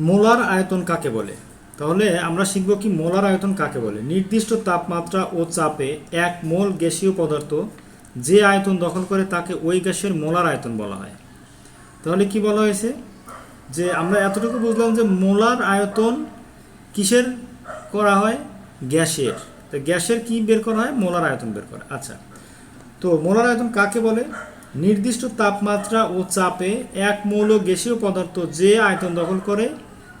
Molar আয়তন কাকে বলে? তাহলে আমরা শিখব কি মোলার আয়তন কাকে বলে? নির্দিষ্ট তাপমাত্রা ও চাপে এক মোল গ্যাসীয় পদার্থ যে আয়তন দখল করে তাকে ওই গ্যাসের মোলার আয়তন বলা হয়। তাহলে কি বলা হয়েছে? যে আমরা এতটুকু বুঝলাম যে মোলার আয়তন কিসের করা হয়? গ্যাসের। তো গ্যাসের কি বের করা হয়? মোলার আয়তন বের করা আচ্ছা। তো মোলার আয়তন কাকে বলে? নির্দিষ্ট তাপমাত্রা ও চাপে এক মৌল গ্যাসীয় পদার্থ যে আয়তন দখল করে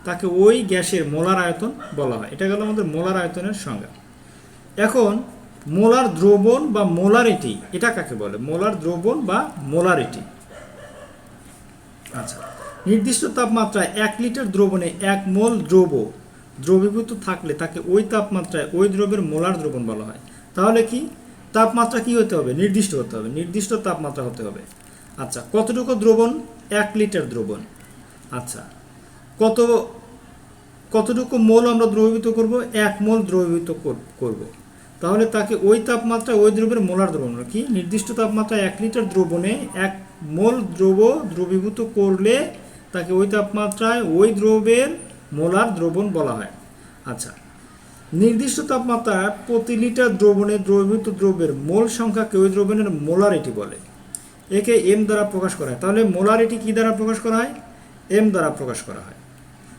তাকে ওই গ্যাসের মোলার আয়তন বলা হয়। এটা গেল আমাদের মোলার আয়তনের সংজ্ঞা। এখন, মোলার দ্রবণ বা মোলারিটি, এটা কাকে বলে? মোলার দ্রবণ বা মোলারিটি। আচ্ছা নির্দিষ্ট তাপমাত্রায় এক লিটার দ্রবণে এক মোল দ্রব দ্রবীভূত থাকলে তাকে ওই তাপমাত্রায় ওই দ্রবের মোলার দ্রবণ বলা হয়। তাহলে কি? তাপমাত্রা কি হতে হবে? নির্দিষ্ট হতে হবে। নির্দিষ্ট তাপমাত্রা হতে হবে। আচ্ছা কতটুকু দ্রবণ? এক লিটার দ্রবণ। আচ্ছা কত কতটুকু মোল আমরা দ্রবীভূত করব? এক মোল দ্রবীভূত কর- করব। তাহলে তাকে ওই তাপমাত্রায় ওই দ্রবের মোলার দ্রবণ। কি? নির্দিষ্ট তাপমাত্রায় এক লিটার দ্রবণে এক মোল দ্রব দ্রবীভূত করলে তাকে ওই তাপমাত্রায় ওই দ্রবের মোলার দ্রবণ বলা হয়। আচ্ছা। নির্দিষ্ট তাপমাত্রায় প্রতি লিটার দ্রবণে দ্রবীভূত দ্রব্যের মোল সংখ্যাকে ওই দ্রবণের মোলারিটি বলে। একে এম দ্বারা প্রকাশ করা হয়। তাহলে মোলারিটি কী দ্বারা প্রকাশ করা হয়? এম দ্বারা প্রকাশ করা হয়।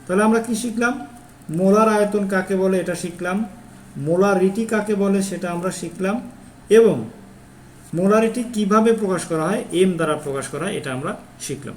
তাহলে আমরা কি শিখলাম? মোলার আয়তন কাকে বলে এটা শিখলাম। মোলারিটি কাকে বলে সেটা আমরা শিখলাম। এবং মোলারিটি কীভাবে প্রকাশ করা হয়? এম দ্বারা প্রকাশ করা হয়, এটা আমরা শিখলাম।